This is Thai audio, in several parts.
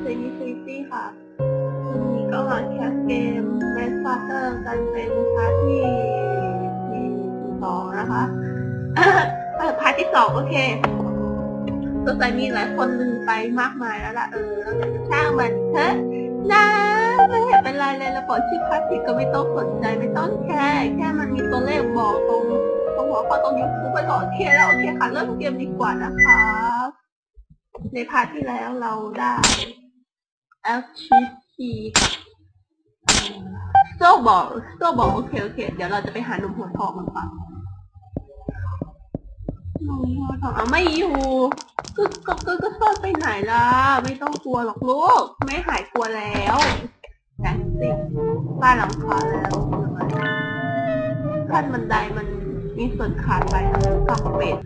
เซนิฟิตี้ค่ะวันนี้ก็มาแคสเกมแมสฟาเตอร์กันเป็นพาร์ทที่ที่สองนะคะเออพาร์ทที่สองโอเคสงสัยมีหลายคนลืมไปมากมายแล้วล่ะ เออเราจะช่างมันเถอะนะไม่เห็นเป็นไรเลยเราปล่อยชื่อพาร์ทผิดก็ไม่ต้องสนใจไม่ต้องแคร์แค่มันมีตัวเลขบอกตรงตรงหัวข้อตรงยูทูบไปก่อนโอเคแล้วโอเคค่ะเริ่มเกมดีกว่านะคะในพาร์ทที่แล้วเราได้ LTT กับโซ่บอกโซ่บอกโอเคโอเค เดี๋ยวเราจะไปหาหนุ่มหัวทองมันก่อนหนุ่มหัวทองเอาไม่อยู่ก็ก็ก็ก็ซ่อนไปไหนล่ะ ไม่ต้องกลัวหรอกลูก ไม่หายกลัวแล้วแต่สิบ้านหลังคาแล้วขั้นบันไดมันมีส่วนขาดไปกับเป็ด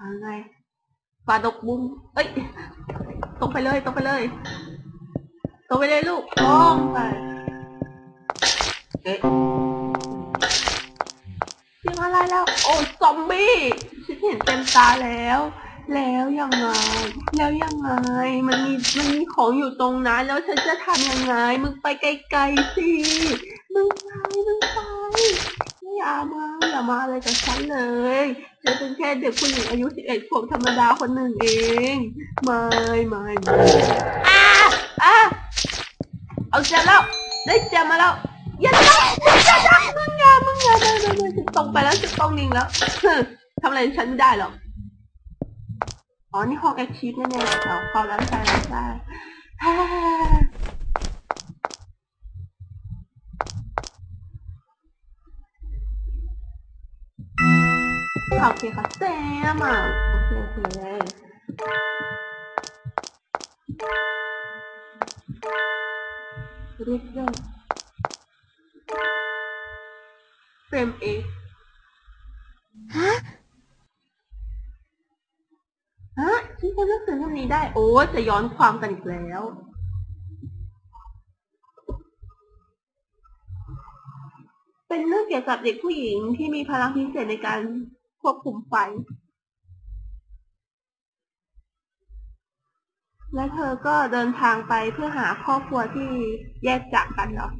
อะไร ปลาดกบุ้งเอ้ย ตรงไปเลย ตรงไปเลย ตรงไปเลยลูกตรงไปเอ๊ะเสียงอะไรแล้ว โอ้ซอมบี้ฉันเห็นเต็มตาแล้ว แล้วยังไง แล้วยังไง มันมี มันมีของอยู่ตรงนั้น แล้วฉันจะทำยังไง มึงไปไกลๆสิ มึงไป มึงไป อย่ามาอย่ามาอะไรกับฉันเลยฉันเป็นแค่เด็กผู้หญิงอายุ11ขวบธรรมดาคนหนึ่งเอง ไม่ไม่ไม่อ้าอ้าเอาเจอแล้วได้เจอมาแล้วอย่าทำอย่าทำมึงอย่ามึงอย่าไม่ไม่ไม่ฉันตรงไปแล้วฉันตรงนิ่งแล้วทำอะไรฉันไม่ได้หรอกอ๋อนี่ห้องแอคชีพแน่ๆเราเข้าแล้วใช่แล้วใช่ ฮ่าโอเคค่ะแซมอะโอเคโอเคเรียกเรื่องเฟรมเอฮะฮะฉันจะเลือกซื้อเรื่องนี้ได้ โอ้จะย้อนความกันอีกแล้วเป็นเรื่องเกี่ยวกับเด็กผู้หญิงที่มีพลังพิเศษในการ ควบคุมไฟ และเธอก็เดินทางไปเพื่อหาครอบครัวที่แยกจากกันเหรอ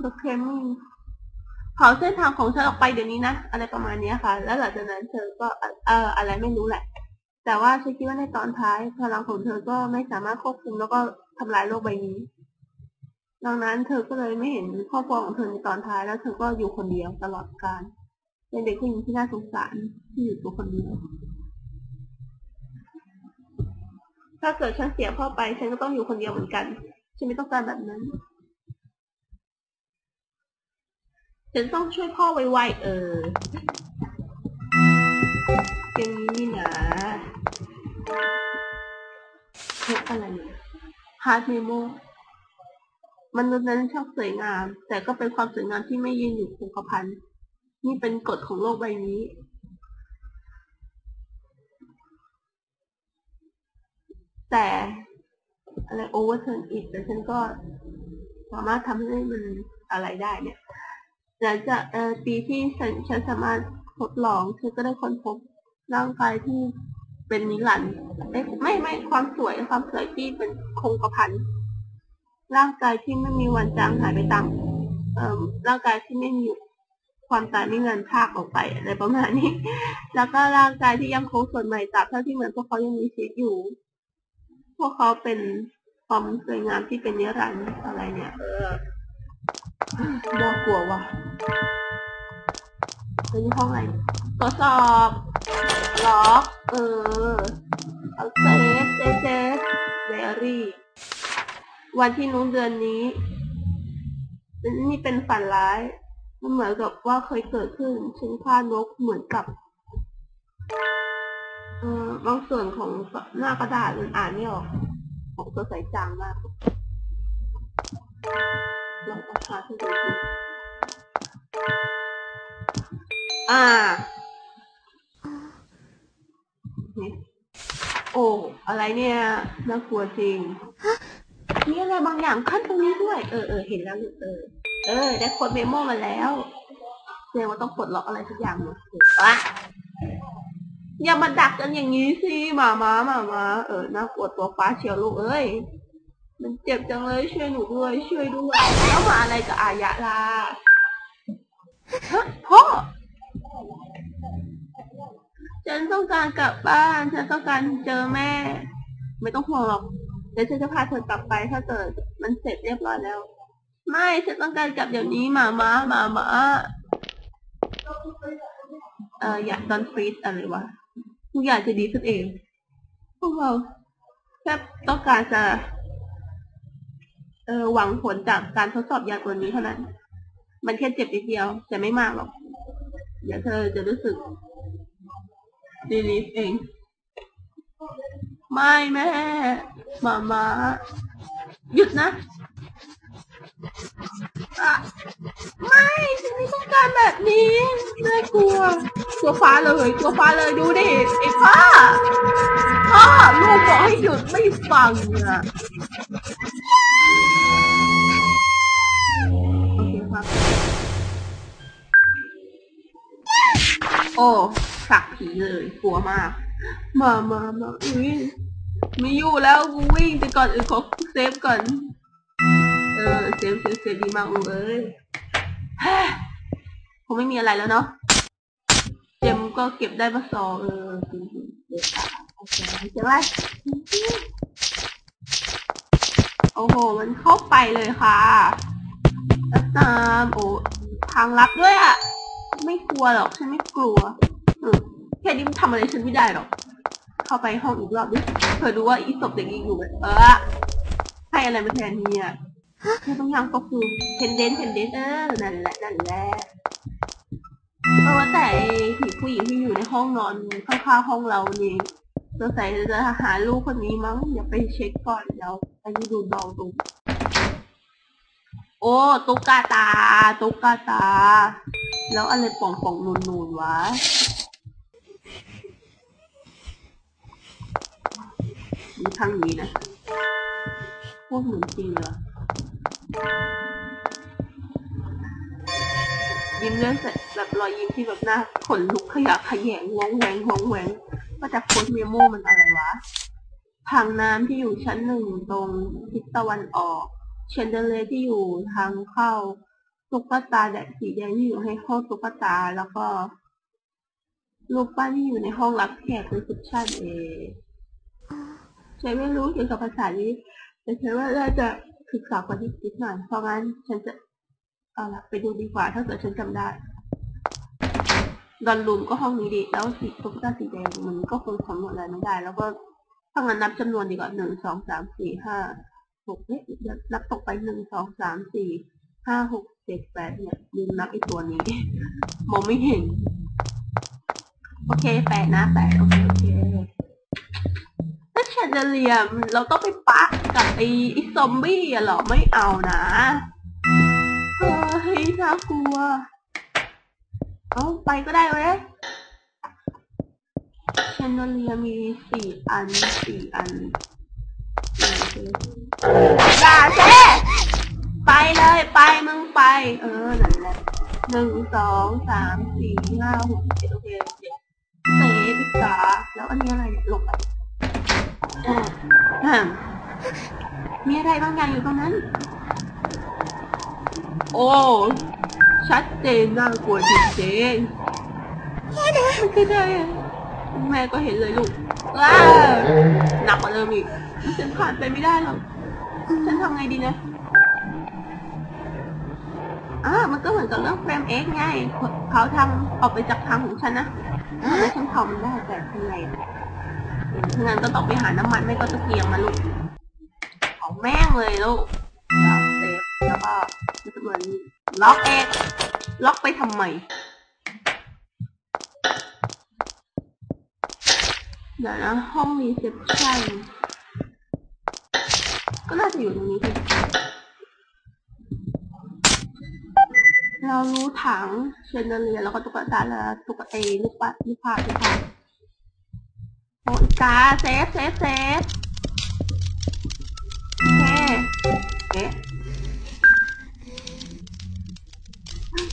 โอเคมเผาเส้นทางของฉันออกไปเดี๋ยวนี้นะ อะไรประมาณนี้ค่ะ แล้วหลังจากนั้นเธอก็เอ่อเอออะไรไม่รู้แหละ แต่ว่าฉันคิดว่าในตอนท้ายพลังของเธอก็ไม่สามารถควบคุมแล้วก็ทำลายโลกใบนี้ดังนั้นเธอก็เลยไม่เห็นครอบครัวของเธอในตอนท้ายแล้วเธอก็อยู่คนเดียวตลอดกาล เป็นเด็กผู้หญิงที่น่าสงสารที่อยู่ตัวคนเดียวถ้าเกิดฉันเสียพ่อไป ฉันก็ต้องอยู่คนเดียวเหมือนกัน ฉันไม่ต้องการแบบนั้น ฉันต้องช่วยพ่อไวๆเออเกมนี้นี่นะเฮ้ยอะไรเนี่ยฮาร์ดเมโมมนุษย์นั้นชอบสวยงาม แต่ก็เป็นความสวยงามที่ไม่ยืนอยู่คงกระพัน นี่เป็นกฎของโลกใบนี้แต่อะไร overturn it แต่ฉันก็สามารถทำให้มันอะไรได้เนี่ยหลังจากเอ่อปีที่ฉันฉันสามารถทดลองฉันก็ได้ค้นพบร่างกายที่เป็นนิรันดร์เอ้ยไม่ไม่ความสวยความสวยที่เป็นคงกระพันร่างกายที่ไม่มีวันจางหายไปตามเอ่อร่างกายที่ไม่มี ความตายไม่เงินภาคออกไปอะไรประมาณนี้ แล้วก็ร่างกายที่ยังคงสดใหม่ตราบเท่าที่เหมือนพวกเขายังมีชีวิตอยู่ พวกเขาเป็นความสวยงามที่เป็นนิรันดร์อะไรเนี่ยเออน่ากลัวว่ะเป็นห้องอะไรตรวจสอบล็อกเออเอาเซฟเซฟเซฟไดอรี่ วันที่นู้นเดือนนี้ นี่เป็นฝันร้าย มันเหมือนกับว่าเคยเกิดขึ้นฉันฆ่านกเหมือนกับ เอ่อบางส่วนของหน้ากระดาษมันอ่านไม่ออกของตัวใสจางมากลองเอาพาที่ดูอ่าโอ้ อะไรเนี่ย น่ากลัวจริง มีอะไรบางอย่างขั้นตรงนี้ด้วย เออเออเห็นแล้วลูกเออ เออ ได้โค้ดเมโมมาแล้วแสดงว่าต้องปลดล็อกอะไรสักอย่างหนึ่งวะอย่ามาดักกันอย่างนี้สิหมามาหมามาเออน่ากลัวตัวฟ้าเชียวลูกเอ้ยมันเจ็บจังเลยช่วยหนูด้วย ช่วยด้วยแล้วมาอะไรกับอายะล่ะฮะพ่อฉันต้องการกลับบ้าน ฉันต้องการเจอแม่ ไม่ต้องห่วงหรอก ดี๋ยวฉันจะพาเธอกลับไปถ้าเกิดมันเสร็จเรียบร้อยแล้ว ไม่ฉันต้องการกลับเดี๋ยวนี้หมาม้าหมาม้าเอออยากตอนฟรีดอะไรวะทุกอย่างจะดีขึ้นเอง พวกเราแค่ต้องการจะ เออหวังผลจากการทดสอบยาตัวนี้เท่านั้น มันแค่เจ็บนิดเดียว แต่ไม่มากหรอก เดี๋ยวเธอจะรู้สึกรีลีฟเอง ไม่แม่มามาหยุดนะอะไม่ฉันไม่ต้องการแบบนี้น่ากลัวกลัวฟ้าเลยกลัวฟ้าเลยดูดิไอ้พ่อพ่อลูกบอกให้หยุดไม่ฟังอะโอเคครับ โอ้สักผีเลยกลัวมาก มามามาอุ้ยไม่อยู่แล้วกูวิ่งแต่ก่อนอื่นขอเซฟก่อน เออเซฟเซฟเซฟดีมากเลยเฮ้ยคงไม่มีอะไรแล้วเนาะเจมก็เก็บได้มาสองเออจริงๆเด็กอะโอเคเจะไรโอ้โห มันเข้าไปเลยค่ะแล้วตามโอ้ทางลับด้วยอะไม่กลัวหรอกฉันไม่กลัวเออ แค่นี้มันทำอะไรฉันไม่ได้หรอก เข้าไปห้องอีกรอบดิเผลอดูว่าอีศพเด็กยังอยู่ไหมเออให้อะไรมาแทนเนี่ยแค่ต้องยังก็คือเทนเดนเทนเดนเออนั่นแหละนั่นแหละเพราะว่าแต่ผีผู้หญิงที่อยู่ในห้องนอนข้างๆห้องเรานี่สงสัยจะหาลูกคนนี้มั้งเดี๋ยวไปเช็คก่อนเดี๋ยวไปดูดองดูโอ้ตุ๊กตาตุ๊กตา แล้วอะไรป่องป่องนูนนูนๆวะ มีทางนี้นะพวกเหมือนจริงเลยยิ้มเลื่อนเสร็จแบบรอยยิ้มที่แบบหน้าขนลุกขยะขยงวงแหวงวงแหวงมาจากโค้ดเมโมมันอะไรวะทางน้ำที่อยู่ชั้นหนึ่งตรงทิศตะวันออก เชนเดเรที่อยู่ทางเข้าตุ๊กตาแดงสีแดงที่อยู่ให้ห้องตุ๊กตาแล้วก็รูปปั้นที่อยู่ในห้องรับแขกรีเซพชันเอง ฉันไม่รู้เกี่ยวกับภาษานี้ แต่ฉันว่าน่าจะศึกษากว่านี้นิดหน่อย เพราะงั้นฉันจะเอาละไปดูดีกว่า ถ้าเกิดฉันจำได้ดอนลูมก็ห้องนี้ดี แล้วสีตุ๊กตาสีแดงมันก็คงสำรวจอะไรไม่ได้ แล้วก็ถ้างั้นนับจำนวนดีกว่าหนึ่งสองสามสี่ห้าหกเอ๊ะเดี๋ยนับตกไปหนึ่งสองสามสี่ห้าหกเจ็ดแปดเนี่ยลืมนับไอตัวนี้มองไม่เห็น โอเคแปดนะแปดโอเคโอเค ชนเดเลียม เราต้องไปปะกับไอ้ซอมบี้อะเหรอไม่เอานะเฮ้ยน่ากลัว เอาไปก็ได้เว้ยแชนเดเลียมีสี่อันสี่อันอย่าเช่ไปเลยไปมึงไป เออนั่นแหละหนึ่งสองสามสี่ห้าหกเจ็ดโอเคเจ็ดเซ่พิกาแล้วอันนี้อะไรเนี่ยหลบไปอ่าอ่า มีอะไรบางอย่างอยู่ตรงนั้น โอ้ ชัดเจนน่ากลัวจริงๆมันคืออะไรแม่ก็เห็นเลยลูกว้าวหนักกว่าเดิมอีก ฉันผ่านไปไม่ได้หรอก ฉันทำไงดีนะอ่ามันก็เหมือนกับเรื่องเฟรมเอ็กไง เขาทำออกไปจากทางของฉันนะอ่าแล้วฉันทำมันได้แต่ทำไง งั้นก็ต้องไปหาน้ำมันไม่ก็ตะเกียงมาลูก ของแม่งเลยลูกแล้วเซฟแล้วก็มันจะเหมือนล็อกเองล็อกไปทำไมเดี๋ยวนะห้องรีเซพชันก็น่าจะอยู่ตรงนี้สิเรารู้ถังเชนเดเรียแล้วก็ตุ๊กตาแล้วตุ๊กเอลูกปัดลูกภาพลูกภา อ้อีกาเซฟเซฟเซฟโอเคเอ๊ะ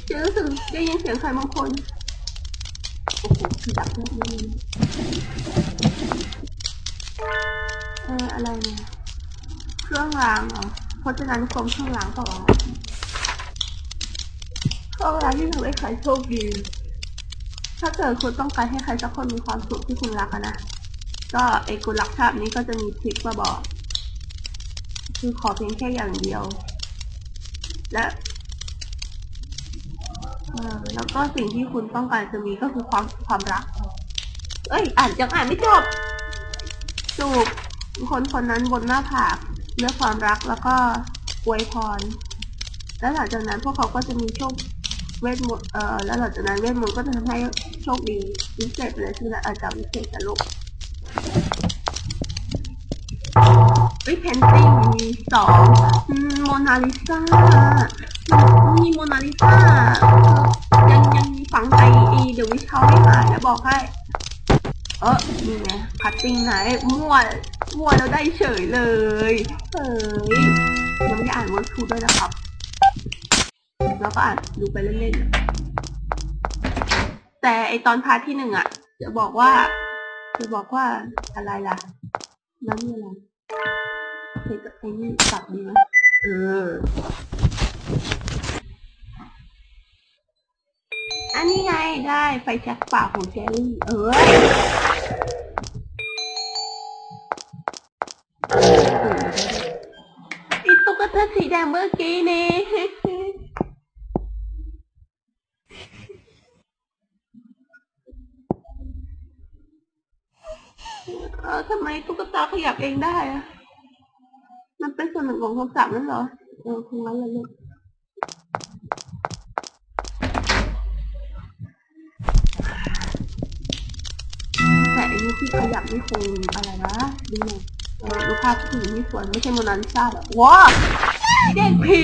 จะรู้สึกได้ยินเสียงใครบางคนโอ้โหดับเรื่อนเอออะไรเนี่ยเครื่องรางเหรอเพราะฉะนั้นกรมเครื่องรางเปล่าวะเครื่องรางที่ทำให้ใครโชคดีถ้าเกิดคุณต้องการให้ใครสักคนมีความสุขที่คุณรักนะ ก็ไอ้กุลักชาบนี้ก็จะมีทริคมาบอก คือขอเพียงแค่อย่างเดียว และแล้วก็สิ่งที่คุณต้องการจะมีก็คือความความรัก เอ้ย อ่านยังอ่านไม่จบจูบคนคนนั้นบนหน้าผากเรื่องความรักแล้วก็อวยพร แล้วหลังจากนั้นพวกเขาก็จะมีโชคเวทมนต์เอ่อแล้วหลังจากนั้นเวทมนต์ก็จะทำให้โชคดีวิเศษเลยคืออาจจะวิเศษกับลูก เฮ้ยเพนติ้งมีสองมโมนาลิซามีโมนาลิซายังยังมีฝังใจอีเดี๋ยววิชาไม่หายนะบอกให้ เออนี่ไงพัตติ้งไหนมั่วมั่วแล้วได้เฉยเลยเฮ้ยยังไม่ได้อ่านเวิร์ดทูด้วยนะครับ แล้วก็อ่านดูไปเล่นๆ แต่ไอตอนพาร์ทที่หนึ่งอะ จะบอกว่า จะบอกว่าอะไรล่ะ แล้วนี่อะไร เพลงกับเพลงนี่ตัดดีไหมเออ อันนี้ไงได้ไฟแช็กปากของแจรี่ เอ้ยไอตุ๊กตาสีแดงเมื่อกี้นี่เออทำไมตุ๊กตาขยับเองได้อะ มันเป็นส่วนหนึ่งของคำสั่งนั่นเหรอ เออคงงั้นเลยลูกแต่อันนี้ที่ขยับนี่คงอะไรนะดูหน่อยดูภาพที่อยู่นี่สวยไม่ใช่โมนาลิซาหรอกว้าเด็กผี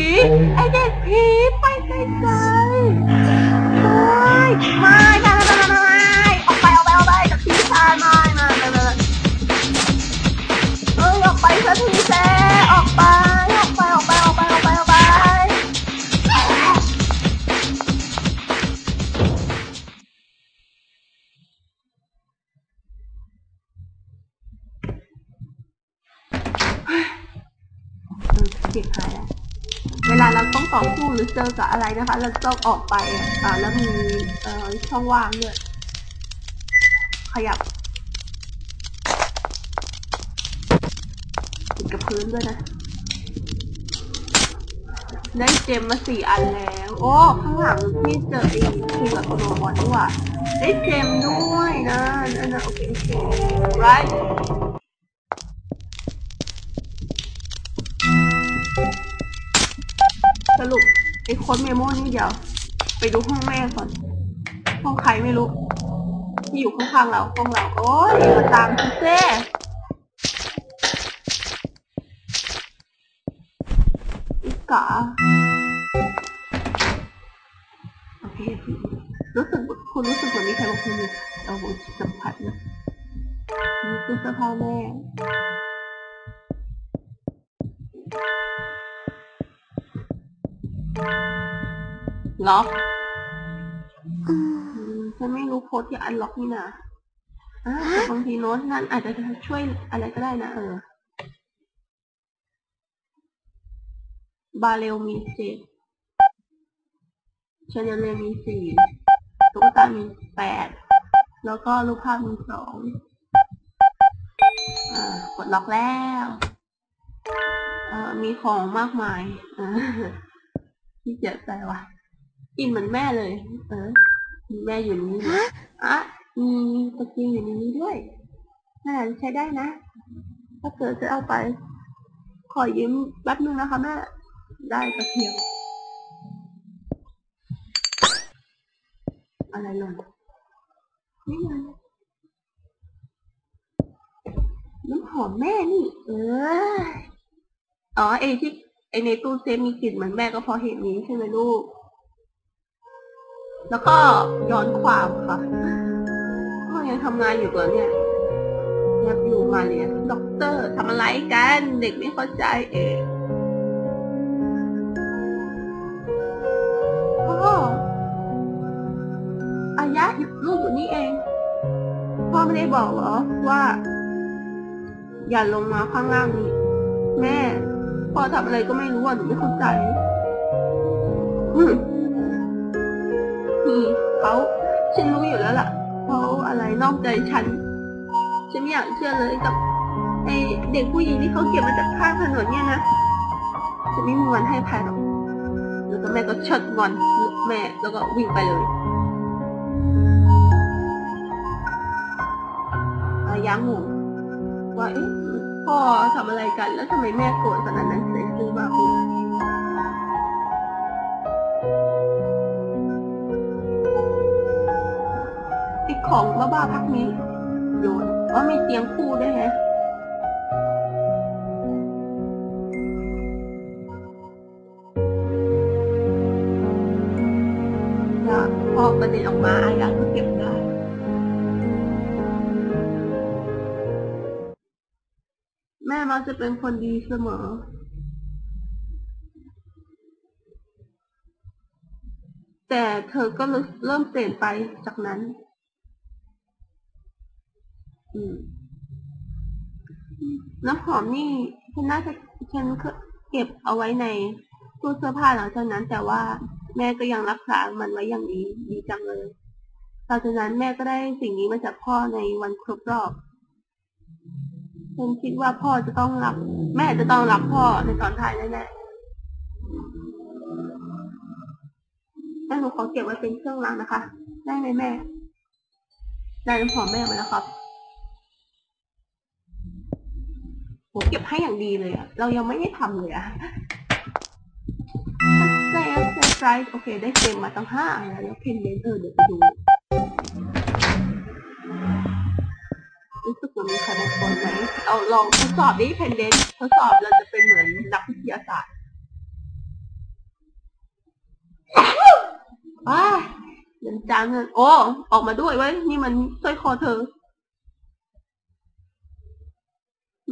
ไอเด็กผีไปไกลๆไม่ไม่ไม่ไม่ไม่ไม่ออกไปออกไปออกไปจากที่ชายไม่ไม่ไม่ ออกไปสักทีแซ่ออกไปออกไปออกไปออกไปออกไปออกไปเออเจ็บหายแล้วเวลาเราต้องต่อสู้หรือเจอกับอะไรนะคะ เราต้องออกไปอ่าแล้วมีเอ่อช่องว่างด้วยขยับ ติดกับพื้นด้วยนะ ได้เจมมาสี่อันแล้ว โอ้ ข้างหลังที่เจอไอ้คือกับโอโนบอลด้วยว่ะได้เจมด้วยนะนั่นนะโอเคโอเค right สรุปไอ้ค้ดเมโมนี่เดี๋ยว ไปดูห้องแม่ก่อน ห้องใครไม่รู้ ที่อยู่ข้างๆเราห้องเรา โอ้ยมาตามซิเซ่ กาโอเครู้สึกคุณรู้สึกเหมือนมีใครบางคนอยู่เอาหัวจิตสัมผัสนะนี่คือสื้อผ้าแม่ล็อกอืมฉันไม่รู้โค้ดที่อันล็อกนี่นะอ่าแต่บางทีโน้ตนั้นอาจจะช่วยอะไรก็ได้นะเออ บาเรลมีเจ็ดเชนเดอเรลมีสี่ตุ๊กตามีแปดแล้วก็รูปภาพมีสองอ่ากดล็อกแล้วเอ่อมีของมากมายอ่าที่เจ็บใจว่ะกินเหมือนแม่เลย เออมีแม่อยู่ในนี้ฮะอะมีตะเกียงอยู่ในนี้ด้วยน่าจะใช้ได้นะ ถ้าเกิดจะเอาไป ขอยืมแป๊บนึงนะคะแม่ ได้ตะเกียงอะไรหล่นนี่ไงน้ำหอมแม่นี่ เอออ๋อไอที่ไอในตู้เซฟมีกลิ่นเหมือนแม่ก็เพราะเหตุนี้ใช่ไหมลูก แล้วก็ย้อนความค่ะก็ยังทำงานอยู่ก่อนเนี่ยยังอยู่มาเรียนด็อกเตอร์ทำอะไรกัน เด็กไม่เข้าใจเอง บอกเหรอว่า อย่าลงมาข้างล่างนี้ แม่พ่อทำอะไรก็ไม่รู้อะหนูไม่เข้าใจ อืมนี่เขาฉันรู้อยู่แล้วล่ะเขาอะไรนอกใจฉัน ฉันไม่อยากเชื่อเลยกับไอเด็กผู้หญิงที่เขาเก็บมาจากข้างถนนเนี่ยนะฉันไม่มีวันให้ภัยหรอกแล้วก็แม่ก็ชดงอนแม่แล้วก็วิ่งไปเลย ยังงงว่าเอ๊ะพ่อทำอะไรกัน แล้วทำไมแม่โกรธขนาดนั้นใส่ซื้อมาปุ๊บไอ้ของบ้าๆพักนี้ โยนว่ามีเตียงคู่ด้วยแฮะ จะเป็นคนดีเสมอ แต่เธอก็เริ่มเปลี่ยนไปจากนั้น น้ำหอมนี่ฉันน่าจะฉันเก็บเอาไว้ในตู้เสื้อผ้าหลังจากนั้นแต่ว่าแม่ก็ยังรักษามันไว้อย่างดีดีจังเลยต่อจากนั้นแม่ก็ได้สิ่งนี้มาจากพ่อในวันครบรอบ ฉันคิดว่าพ่อจะต้องรับ แม่จะต้องรับพ่อในตอนท้ายแน่ๆแม่หนูขอเก็บไว้เป็นเครื่องรางนะคะ ได้ไหมแม่ ได้น้ำหอมแม่มาแล้วครับโหเก็บให้อย่างดีเลยอะเรายังไม่ได้ทำเลยอะเซฟเซฟไรโอเค ได้เกมมาตั้งห้าอันแล้วแล้วเพนเดนเออเดี๋ยวไปดู รู้สึกว่ามีใครบางคนไหมเอาลองทดสอบดิเพนเดนทดสอบเราจะเป็นเหมือนนักวิทยาศาสตร์ว้าเงินจางเงินโอ้ออกมาด้วยเว้ยนี่มันสร้อยคอเธอ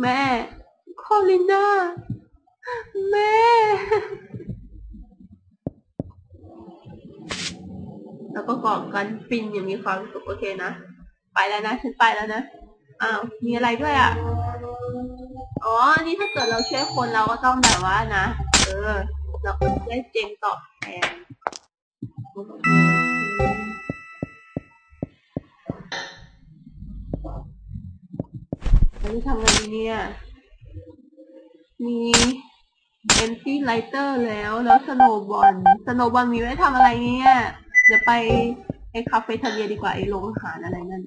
แม่คอลิน่าแม่แล้วก็กอดกันฟินอย่างมีความสุขโอเคนะ ไปแล้วนะ ฉันไปแล้วนะ อ้าวมีอะไรด้วยอะ อ๋อ นี่ถ้าเกิดเราช่วยคนเราก็ต้องแบบว่านะ เออ เราก็จะได้เจมตอบแทนอเคแล้วจะทำไงดีเนี่ย มี empty lighter แล้ว แล้ว snowball snowball มีไว้ทำอะไรเนี่ย เดี๋ยวไปไอ้คาเฟ่ทะเลดีกว่าไอ้โรงอาหารอะไรนั่น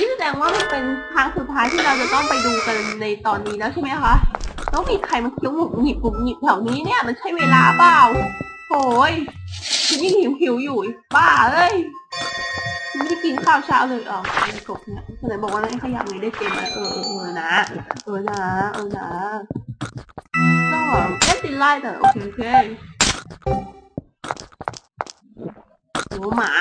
นี่แสดงว่ามันเป็นทางสุดท้ายที่เราจะต้องไปดูกันในตอนนี้แล้วใช่ไหมคะต้องมีใครมาเคี้ยวหมุกหงิบหมุกหงิบแถวนี้เนี่ยมันใช่เวลาเปล่าโอ้ยฉันยังหิวหิวอยู่บ้าเอ้ยฉันไม่ได้กินข้าวเช้าเลยอ๋อมีกบเนี่ยคนไหนบอกว่าไม่ขยับไงได้เกมอะไรเออเออเออนะเออนะเออนะก็เล่ตินไล่แต่โอเคโอเคโหหมา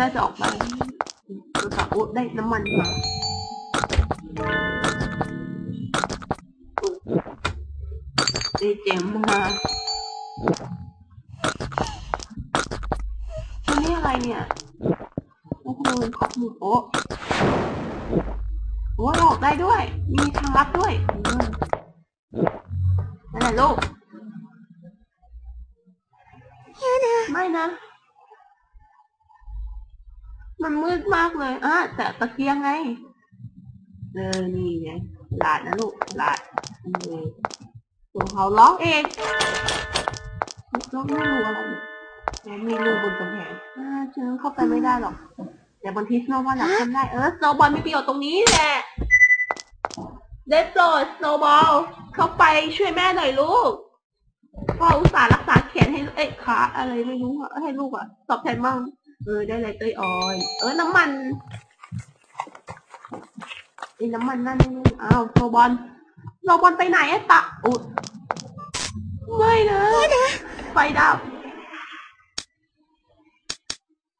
น่าจะออกไปตัวสาวได้น้ำมันมา ตะเกียงไงเออนี่ไงหลาดนะลูกหลาดเออส่วเขาร้องเองร้องไม่รู้อะไรแม้มีรูบนกำแพงอ่าฉันเข้าไปไม่ได้หรอกแต่บางทีสโนว์บอลหลักทำได้เออสโนบอลมีประโยชน์ตรงนี้แหละเดดโดสโนบอลเข้าไปช่วยแม่หน่อยลูกพ่ออุตส่าห์รักษาแขนให้เอ้ยขาอะไรไม่รู้อะให้ลูกอะตอบแทนบ้างเออได้เลยเตยออย เออน้ำมัน ไอ้น้ำมันนั่นนี่อ้าวโรบอลโรบอลไปไหนอะตะอุดไม่นะไฟดับ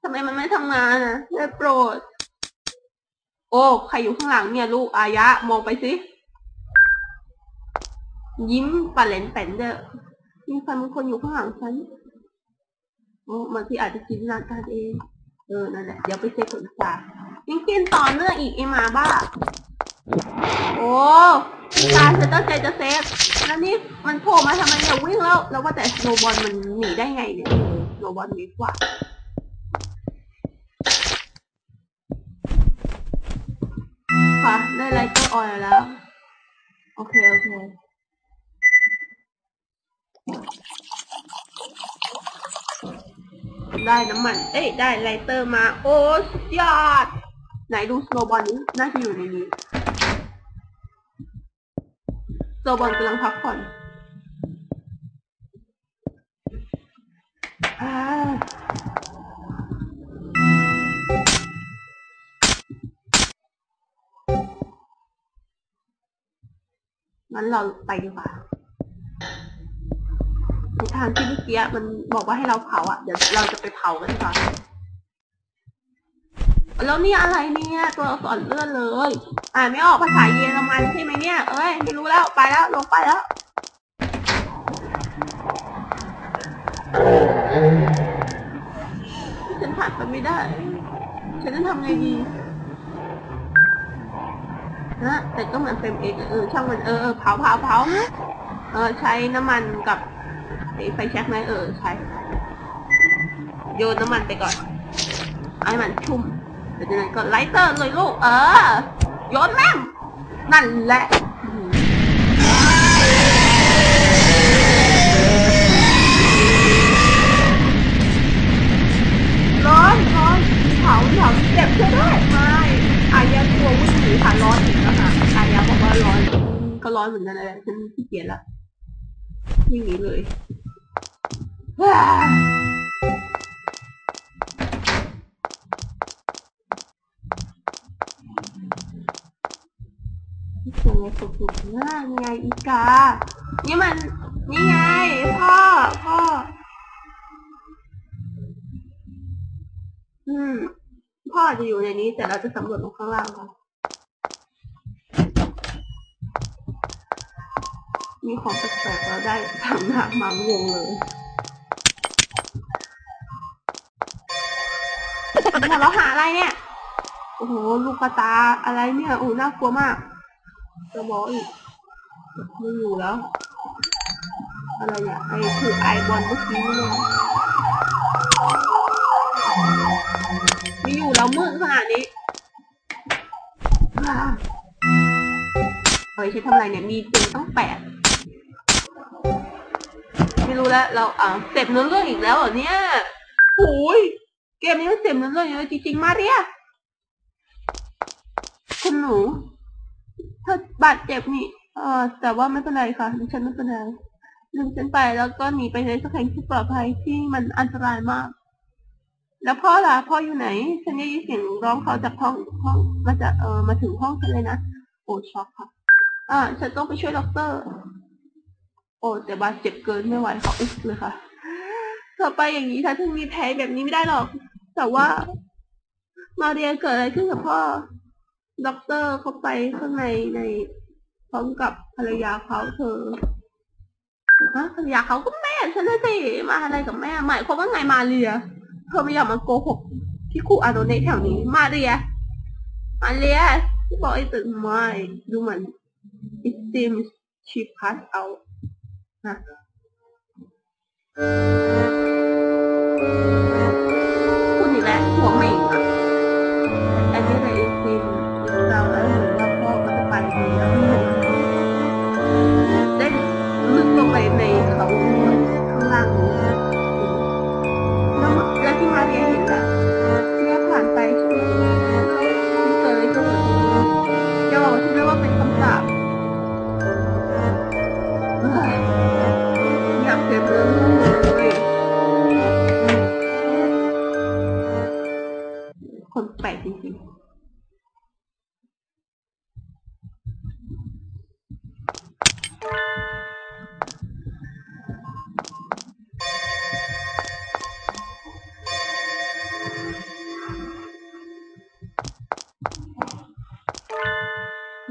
ทำไมมันไม่ทำงานอะได้โปรด โอ้ใครอยู่ข้างหลังเนี่ย ลูกอายะ มองไปสิ ยิ้มปะเหลนแป่นเด้อมีใครบางคนอยู่ข้างหลังฉันโอ้บางทีอาจจะจินตนาการเอง เออ นั่นแหละ เดี๋ยวไปเซ็ตขนตายังกินต่อเนื่องอีกไอหมาบ้า โอ้ตาฉันตั้งใจจะเซฟ แล้วนี่มันโผล่มาทำไมอย่าวิ่งแล้ว แล้วว่าแต่โนว์บอลมันหนีได้ไงเนี่ยโนว์บอลหนีกว่าค่ะได้ไลท์เตอร์ออยแล้ว โอเค โอเคได้น้ำมัน เอ้ย ได้ไลเตอร์มา โอ้สุดยอด ไหนดูสโนบอลนี้ น่าจะอยู่ในนี้ โนว์บอลกำลังพักผ่อนงั้นเราไปดีกว่าทางที่เมื่อกี้มันบอกว่าให้เราเผาอะ เดี๋ยวเราจะไปเผากันดีกว่อน แล้วนี่อะไรเนี่ย ตัวอักษรเลื่อนเลย อ่านไม่ออกภาษาเยอรมันใช่ไหมเนี่ย เอ้ยไม่รู้แล้วไปแล้วลงไปแล้วฉันผ่านไปไม่ได้ ฉันจะทำไงดีนะแต่ก็เหมือนเฟรมเอกเออช่างมันเออเออเผาเผาเผาเออใช้น้ำมันกับไอไฟแช็กไหมเออใช่โยนน้ำมันไปก่อนไอ้มันชุ่ม เดี๋ยวจากนั้นก็ไลเตอร์เลยลูก เออโยนแม่งนั่นแหละร้อนร้อนเผาเผาเจ็บใช่ด้วยไม่อายากลัววิ่งหนีค่ะร้อนอีกแล้วค่ะอายาบอกว่าร้อน ก็ร้อนเหมือนกันนั่นแหละฉันขี้เกียจละวิ่งหนีเลย ว้าเสียงอะไรสุกๆน่าไงอีกา นี่มัน นี่ไง พ่อ พ่อ อืม พ่อจะอยู่ในนี้ แต่เราจะสำรวจลงข้างล่างค่ะมีของแปลกๆเราได้ทางหน้ามางงเลยเราหาอะไรเนี่ย โอ้โห ลูกกระตาอะไรเนี่ย โอ้ น่ากลัวมาก จะบอกอีกไม่อยู่แล้ว อะไรเนี่ยไอ้ถือไอบอลเมื่อกี้เนี่ยไม่อยู่แล้วมืดขนาดนี้อ่าเฮ้ยฉันทำอะไรเนี่ย มีเตียงต้องแปดไม่รู้แล้ว เราอ่าเสร็จเนื้อเรื่องอีกแล้วเหรอเนี่ยโอ้ยเกมนี้มันเสียเนื้อเรื่องเยอะจริงๆมาเรียคุณหนู เธอบาดเจ็บนี่ เออแต่ว่าไม่เป็นไรค่ะดิฉันไม่เป็นไรลืมฉันไปแล้วก็หนีไปในสถานที่ปลอดภัยที่มันอันตรายมาก แล้วพ่อล่ะพ่ออยู่ไหน ฉันได้ยินเสียงร้องเขาจากห้องห้องมาจากเออมาถึงห้องฉันเลยนะโอ้ช็อกค่ะอ่าฉันต้องไปช่วยด็อกเตอร์ โอ้แต่บาดเจ็บเกินไม่ไหวค่ะอึกเลยค่ะต่อไปอย่างนี้ถ้าถึงมีแผลแบบนี้ไม่ได้หรอก แต่ว่า มาเรียเกิดอะไรขึ้นกับพ่อ ด็อกเตอร์เขาไปข้างในในพร้อมกับภรรยาเขาเธอฮะภรรยาเขาก็แม่ฉันนะสิมาอะไรกับแม่ หมายความว่าไงมาเรีย เธอไม่อยากมาโกหกที่ครูอาโดเนตแถวนี้ มาเรีย มาเรียที่บอกไอ้ตึกไม่ดูเหมือน it seems she passed out นะ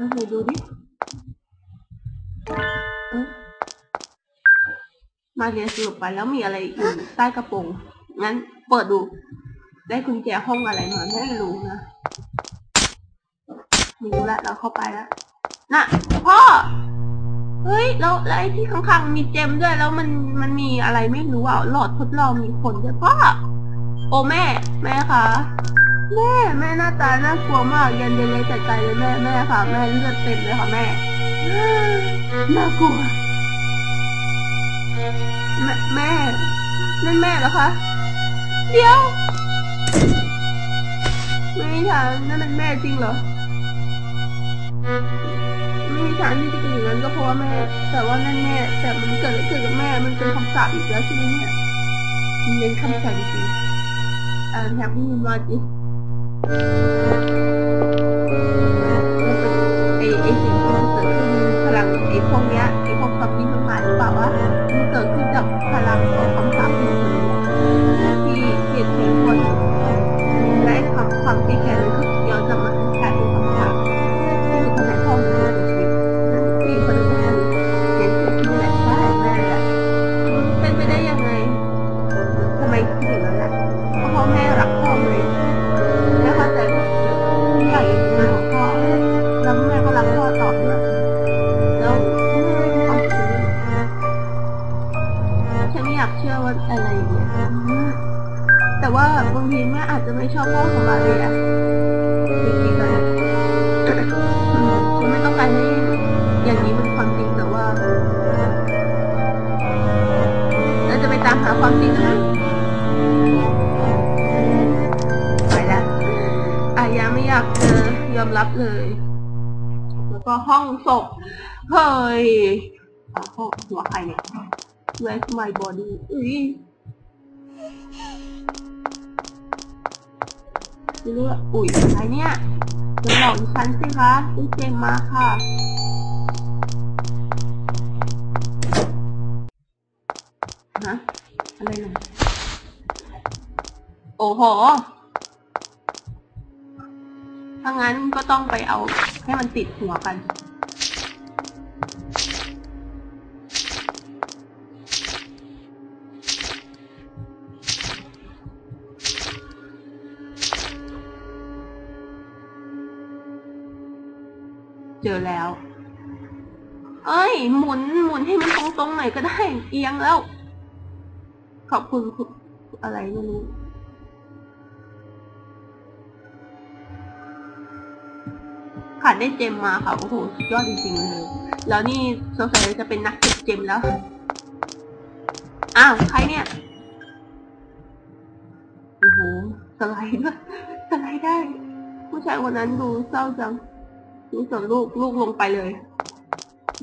ๆแล้วไหนดูดิมาเรียนสรุปไปแล้วมีอะไรอยู่ใต้กระโปรงงั้นเปิดดู ได้กุญแจห้องอะไรมาไม่รู้นะไมีรู้ละเราเข้าไปแล้วน่ะพ่อเฮ้ยแล้วแล้วไอ้ที่ข้างๆมีเจมด้วยแล้วมันมันมีอะไรไม่รู้อะหลอดทดลองมีคนด้วยพ่อโอแม่ แม่คะ แม่แม่หน้าตาน่ากลัวมากยันเดนเลยแต่ใจเลยแม่แม่ค่ะแม่เลือดเต็มเลยค่ะแม่น่ากลัวแม่แม่นั่นแม่เหรอคะเดี๋ยวไม่มีทางนั่นมันแม่จริงเหรอไม่มีทางที่จะเป็นอย่างนั้นก็เพราะว่าแม่ แต่ว่านั่นแม่แต่มันเกิดอะไรขึ้นกับแม่มันเป็นคำสาปอีกแล้วใช่ไหมเนี่ยมันเป็นคำสาปจริง ๆอ่าแฮ ตามหาความจริงนะไปแล้วอายาไม่อยากเจอยอมรับเลย แล้วก็ห้องศพเฮ้ยเอาห้องหัวใครเนี่ย Where's my body อุ้ยไม่รู้อะอุ้ยใครเนี่ยจะหลอกฉันสิคะซื้เจมมาค่ะ โอ้โห ถ้างั้นก็ต้องไปเอาให้มันติดหัวกัน เจอแล้ว เอ้ย หมุนหมุนให้มันตรงๆหน่อยก็ได้ เอียงแล้ว ขอบคุณคุณอะไรไม่รู้ ขาดได้เจมมาค่ะ โอ้โห สุดยอดจริงๆเลย แล้วนี่สงสัยจะเป็นนักเก็บเจมแล้ว อ้าว ใครเนี่ย โอ้โหสไลด์ด้วยสไลด์ได้ ผู้ชายคนนั้นดูเศร้าจังนี่ส่วนลูก ลูกลงไปเลย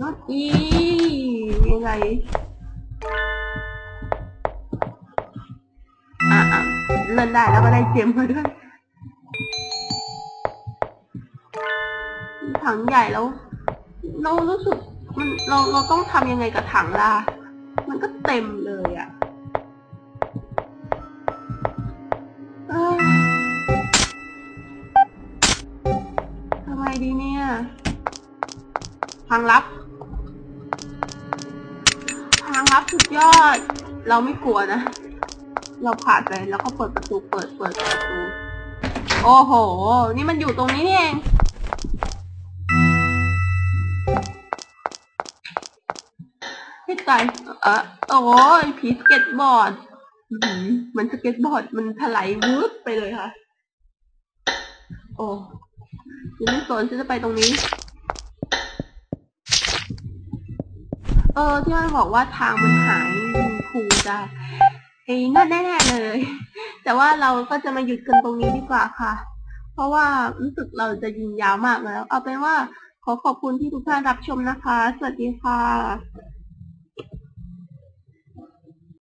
นอตอียังไงอะอะเล่นได้แล้วก็ได้เจมมาด้วย ถังใหญ่แล้ว เรารู้สึกมันเราเราต้องทำยังไงกับถังล่ะ มันก็เต็มเลยอะ่ะทำไมดีเนี่ย ทางลับ ทางลับสุดยอด เราไม่กลัวนะ เราผ่านไปแล้วก็เปิดประตู เปิดเปิดประตู โอ้โห นี่มันอยู่ตรงนี้เอง ตายเออโอ้ยผีสเก็ตบอร์ดมันสเก็ตบอร์ดมันถลายวืบไปเลยค่ะ โอ้ยังไม่สนฉันจะไปตรงนี้ เออ ที่มันบอกว่าทางมันหายครูจะไอ้นั่นแน่ๆเลย แต่ว่าเราก็จะมาหยุดกันตรงนี้ดีกว่าค่ะ เพราะว่ารู้สึกเราจะยิงยาวมากแล้ว เอาเป็นว่าขอขอบคุณที่ทุกท่านรับชมนะคะ สวัสดีค่ะ